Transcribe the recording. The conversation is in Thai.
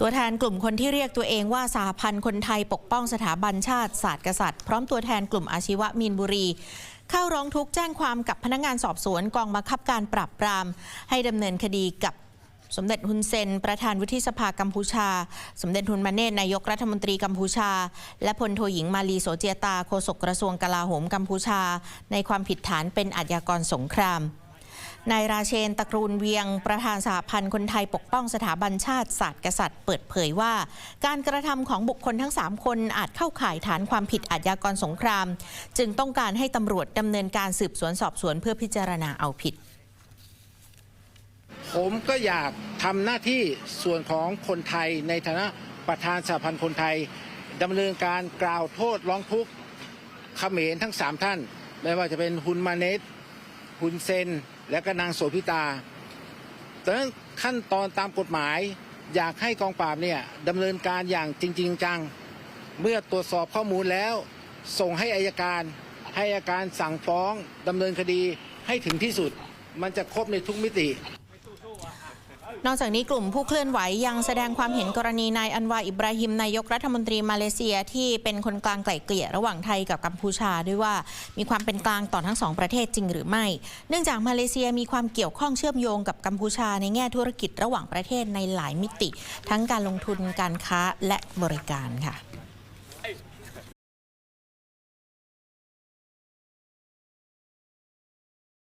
ตัวแทนกลุ่มคนที่เรียกตัวเองว่าสหพันธ์คนไทยปกป้องสถาบันชาติศาสตร์กษัตริย์ พร้อมตัวแทนกลุ่มอาชีวะมีนบุรีเข้าร้องทุกข์แจ้งความกับพนักงานสอบสวนกองบังคับการปราบปราม ให้ดำเนินคดีกับสมเด็จฮุนเซน ประธานวุฒิสภากัมพูชา สมเด็จฮุนมาเนตนายกรัฐมนตรีกัมพูชา และพลโทหญิงมาลีโสเจียตาโฆษกกระทรวงกลาโหมกัมพูชา ในความผิดฐานเป็นอาชญากรสงคราม นายราเชนตะกูลเวียงประธานสหพันธ์คนไทยปกป้องสถาบันชาติศาสตร์กษัตริย์ เปิดเผยว่า การกระทำของบุคคลทั้ง 3 คนอาจเข้าข่ายฐานความผิดอาชญากรสงคราม จึงต้องการให้ตำรวจดำเนินการสืบสวนสอบสวนเพื่อพิจารณาเอาผิด ผมก็อยากทำหน้าที่ส่วนของคนไทยในฐานะประธานสหพันธ์คนไทยดำเนินการกล่าวโทษร้องทุกข์เขมรทั้งสามท่าน ไม่ว่าจะเป็นฮุนมาเนต ฮุนเซน และก็นางโสพิตาดังนั้นขั้นตอนตามกฎหมาย อยากให้กองปราบเนี่ยดำเนินการอย่างจริงๆจัง เมื่อตรวจสอบข้อมูลแล้ว ส่งให้อายการ ให้อายการสั่งฟ้องดำเนินคดีให้ถึงที่สุด มันจะครบในทุกมิติ นอกจากนี้กลุ่มผู้เคลื่อนไหวยังแสดงความเห็นกรณีนายอันวาอิบราฮิมนายกรัฐมนตรีมาเลเซียที่เป็นคนกลางไกล่เกลี่ยระหว่างไทยกับกัมพูชาด้วยว่ามีความเป็นกลางต่อทั้งสองประเทศจริงหรือไม่ เนื่องจากมาเลเซียมีความเกี่ยวข้องเชื่อมโยงกับกัมพูชาในแง่ธุรกิจระหว่างประเทศในหลายมิติ ทั้งการลงทุนการค้าและบริการค่ะ